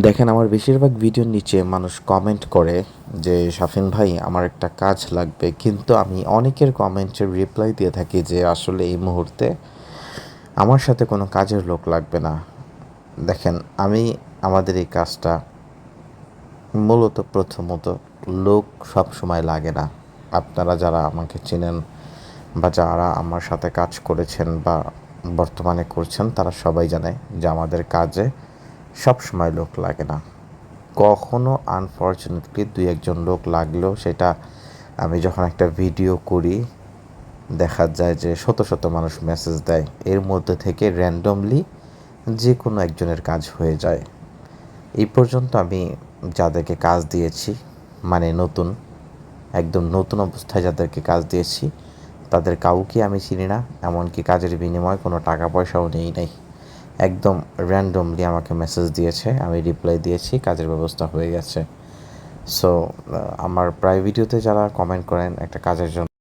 দেখেন, আমার বেশিরভাগ ভিডিওর নিচে মানুষ কমেন্ট করে যে, শাফিন ভাই, আমার একটা কাজ লাগবে। কিন্তু আমি অনেকের কমেন্টের রিপ্লাই দিয়ে থাকি যে, আসলে এই মুহূর্তে আমার সাথে কোনো কাজের লোক লাগবে না। দেখেন, আমি, আমাদের এই কাজটা মূলত প্রথমত লোক সব সময় লাগে না। আপনারা যারা আমাকে চেনেন বা যারা আমার সাথে কাজ করেছেন বা বর্তমানে করছেন, তারা সবাই জানে যে, আমাদের কাজে সব সময় লোক লাগে না। কখনো আনফর্চুনেটলি দুই একজন লোক লাগলেও সেটা আমি যখন একটা ভিডিও করি, দেখা যায় যে শত শত মানুষ মেসেজ দেয়, এর মধ্যে থেকে র্যান্ডমলি যে কোনো একজনের কাজ হয়ে যায়। এই পর্যন্ত আমি যাদেরকে কাজ দিয়েছি মানে নতুন, একদম নতুন অবস্থায় যাদেরকে কাজ দিয়েছি, তাদের কাউকে আমি চিনি না, এমনকি কাজের বিনিময়ে কোনো টাকা পয়সাও নেই নাই। একদম র্যান্ডমলি আমাকে মেসেজ দিয়েছে, আমি রিপ্লাই দিয়েছি, কাজের ব্যবস্থা হয়ে গেছে। সো আমার প্রায় ভিডিওতে যারা কমেন্ট করেন একটা কাজের জন্য